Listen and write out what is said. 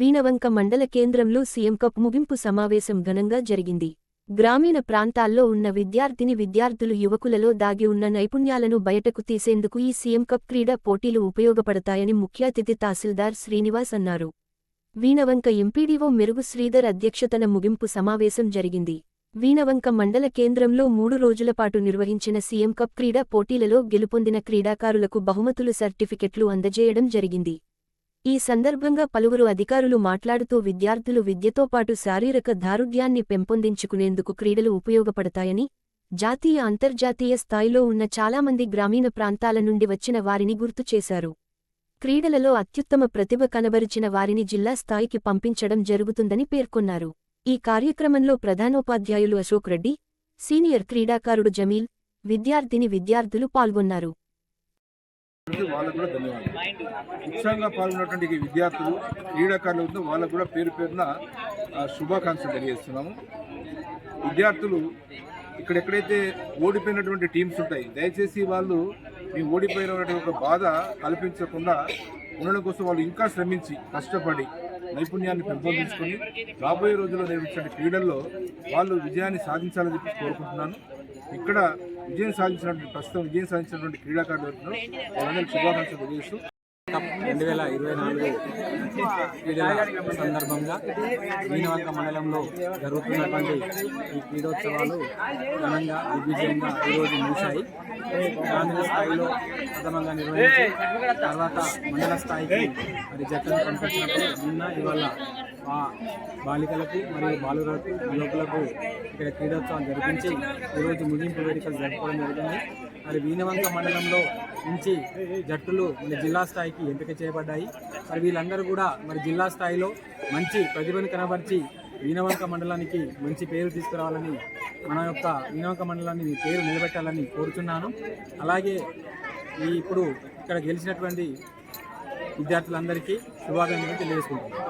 వీణవంక మండల కేంద్రంలో CM cup ముగింపు సమావేశం ఘనంగా జరిగింది. గ్రామీణ ప్రాంతాల్లో ఉన్న విద్యార్థిని విద్యార్థులు యువకులలో దాగి ఉన్న నైపుణ్యాలను బయటకు తీసేందుకు ఈ సీఎం కప్ క్రీడా పోటీలు ఉపయోగపడతాయని ముఖ్య అతిథి తహసీల్దార్ శ్రీనివాస్ అన్నారు. వీణవంక ఎంపీడీఓ మెరుగు శ్రీధర్ అధ్యక్షతన ముగింపు సమావేశం జరిగింది. వీణవంక మండల కేంద్రంలో మూడు రోజుల పాటు నిర్వహించిన సీఎం కప్ క్రీడా పోటీలలో గెలుపొందిన క్రీడాకారులకు బహుమతులు సర్టిఫికెట్లు అందజేయడం జరిగింది. ఈ సందర్భంగా పలువురు అధికారులు మాట్లాడుతూ విద్యార్థులు విద్యతో పాటు శారీరక దారుఢ్యాన్ని పెంపొందించుకునేందుకు క్రీడలు ఉపయోగపడతాయని జాతీయ అంతర్జాతీయ స్థాయిలో ఉన్న చాలామంది గ్రామీణ ప్రాంతాల నుండి వచ్చిన వారిని గుర్తు చేశారు. క్రీడలలో అత్యుత్తమ ప్రతిభ కనబరిచిన వారిని జిల్లా స్థాయికి పంపించడం జరుగుతుందని పేర్కొన్నారు. ఈ కార్యక్రమంలో ప్రధానోపాధ్యాయులు అశోక్ రెడ్డి సీనియర్ క్రీడాకారుడు జమీల్ విద్యార్థిని విద్యార్థులు పాల్గొన్నారు. వాళ్ళకు కూడా ధన్యవాదాలు. ఉత్సాహంగా పాల్గొన్నటువంటి విద్యార్థులు క్రీడాకారులు ఉందో వాళ్ళకు కూడా పేరు పేరున శుభాకాంక్షలు తెలియజేస్తున్నాము. విద్యార్థులు ఇక్కడెక్కడైతే ఓడిపోయినటువంటి టీమ్స్ ఉంటాయి దయచేసి వాళ్ళు మేము ఓడిపోయినటువంటి ఒక బాధ కల్పించకుండా ఉండడం కోసం వాళ్ళు ఇంకా శ్రమించి కష్టపడి నైపుణ్యాన్ని పెంపొందించుకొని రాబోయే రోజుల్లో నిర్మించిన క్రీడల్లో వాళ్ళు విజయాన్ని సాధించాలని చెప్పి కోరుకుంటున్నాను. ఇక్కడ విజయం సాధించినటువంటి ప్రస్తుతం విజయం సాధించినటువంటి క్రీడాకారులు ఎవరున్నారో? వాళ్ళందరికీ శుభాకాంక్షలు తెలియజేస్తూ. కప్ రెండు వేల ఇరవై నాలుగు క్రీడల సందర్భంగా వీణవంక మండలంలో జరుగుతున్నటువంటి ఈ క్రీడోత్సవాలు ఘనంగా దిగ్విజయంగా ఈరోజు ముగిశాయి. గ్రామీణ స్థాయిలో ప్రథమంగా నిర్వహించి తర్వాత మండల స్థాయికి మరి జట్టును పంపించినప్పుడు నిన్న ఇవాళ బాలికలకు మరియు బాలులకు యువకులకు ఇక్కడ క్రీడోత్సవం జరిపించి ఈరోజు ముగింపు వేడుకలు జరుపుకోవడం జరిగింది. మరి వీణవంక మండలంలో నుంచి జట్టులు మన జిల్లా స్థాయికి ఎంపిక చేయబడ్డాయి. మరి వీళ్ళందరూ కూడా మరి జిల్లా స్థాయిలో మంచి ప్రతిభను కనబరిచి వీణవంక మండలానికి మంచి పేరు తీసుకురావాలని మన యొక్క వీణవంక మండలాన్ని పేరు నిలబెట్టాలని కోరుతున్నాను అలాగే ఈ ఇప్పుడు ఇక్కడ గెలిచినటువంటి విద్యార్థులందరికీ శుభాకాంక్షలు తెలియజేసుకుంటున్నాను.